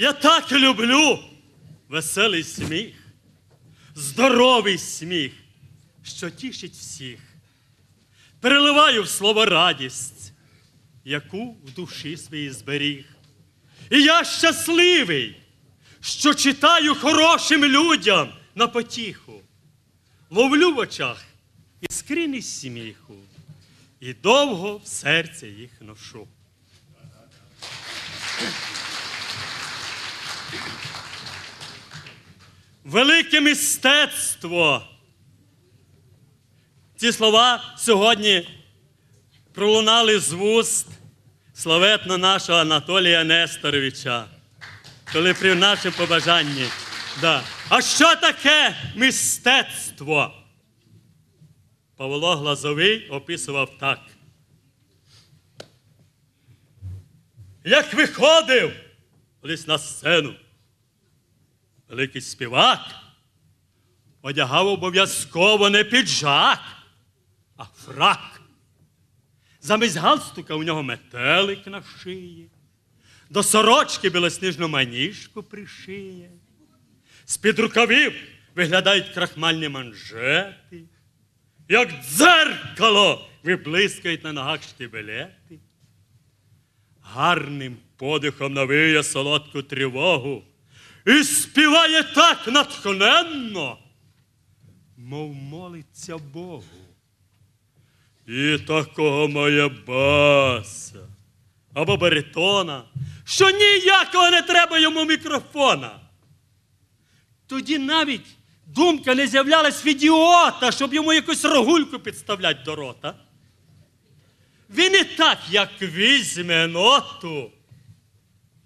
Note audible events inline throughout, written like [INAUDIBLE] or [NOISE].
Я так люблю веселий сміх, здоровий сміх, що тішить всіх. Переливаю в слово радість, яку в душі своїй зберіг. І я щасливий, що читаю хорошим людям на потіху, ловлю в очах іскрини сміху, і довго в серці їх ношу. Велике мистецтво. Ці слова сьогодні пролунали з вуст славетно нашого Анатолія Несторовича, коли при нашому побажанні. Да. А що таке мистецтво? Павло Глазовий описував так. Як виходив колись на сцену, великий співак одягав обов'язково не піджак, а фрак. Замість галстука у нього метелик на шиї, до сорочки білосніжну маніжку пришиє. З-під рукавів виглядають крахмальні манжети, як дзеркало виблискають на ногах штибелети. Гарним подихом навиє солодку тривогу і співає так натхненно, мов молиться Богу. І такого має баса або баритона, що ніякого не треба йому мікрофона. Тоді навіть думка не з'являлась в ідіота, щоб йому якусь рогульку підставляти до рота. Він і так, як візьме ноту,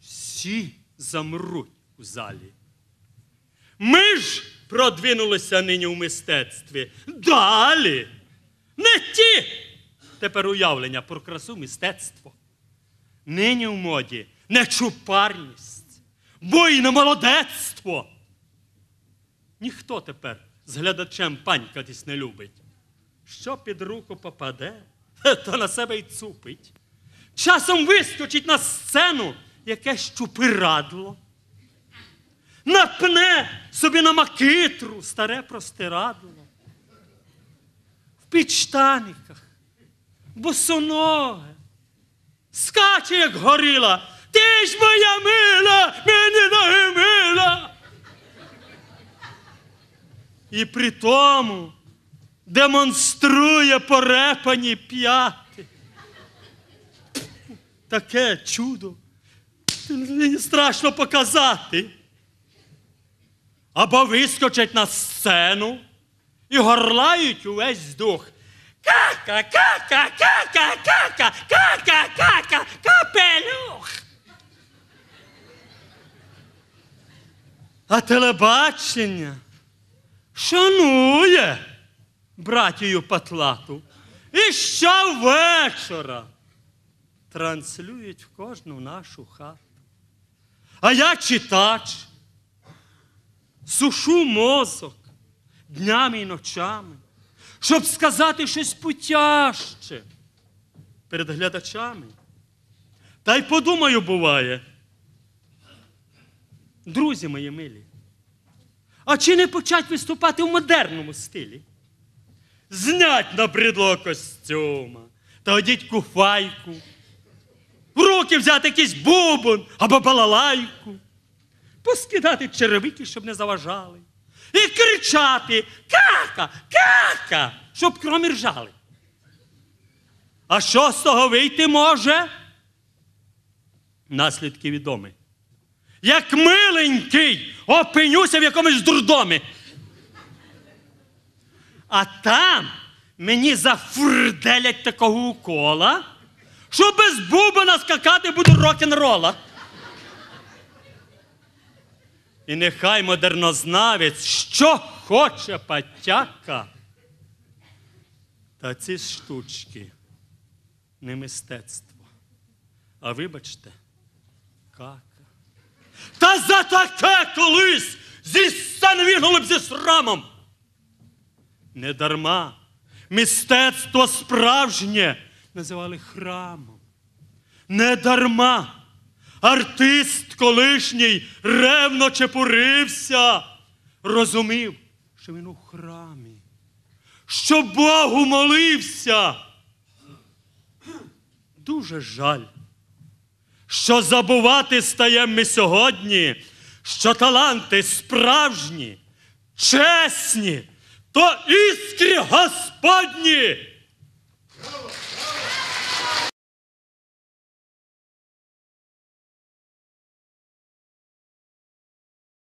всі замруть у залі. Ми ж продвинулися нині в мистецтві. Далі. Не ті. Тепер уявлення про красу мистецтво. Нині в моді нечупарність, буйне молодецтво. Ніхто тепер з глядачем панькатись не любить. Що під руку попаде, [LAUGHS] то на себе й цупить. Часом вискочить на сцену якесь чупирадло. Напне собі на макитру старе простирадло. В підштаниках, босоноге, скаче, як горіла. Ти ж моя мила, мені ноги мила. І при тому демонструє порепані п'яти. Таке чудо. Мені страшно показати. Або вискочать на сцену і горлають увесь дух. Кака, кака, кака, кака, кака, кака, капелюх. А телебачення шанує братію Патлату. І щовечора транслюють в кожну нашу хату. А я читач, сушу мозок днями і ночами, щоб сказати щось путяще перед глядачами. Та й подумаю, буває. Друзі мої милі, а чи не почать виступати в модерному стилі? Знять набридлого костюма та одіть куфайку, в руки взяти якийсь бубон або балалайку, поскидати черевики, щоб не заважали, і кричати кака, кака, щоб кромі ржали. А що з того вийти може? Наслідки відомі. Як миленький опинюся в якомусь дурдомі. А там мені зафурделять такого укола, що без бубона скакати буду рок-н-рола. І нехай модернознавець, що хоче патяка. Та ці штучки не мистецтво. А вибачте, кака. Та за таке колись зі сцени б зі срамом. Не дарма мистецтво справжнє називали храмом. Не дарма артист колишній ревно чепурився, розумів, що він у храмі, що Богу молився. Дуже жаль, що забувати стаємо ми сьогодні, що таланти справжні, чесні, то іскри Господні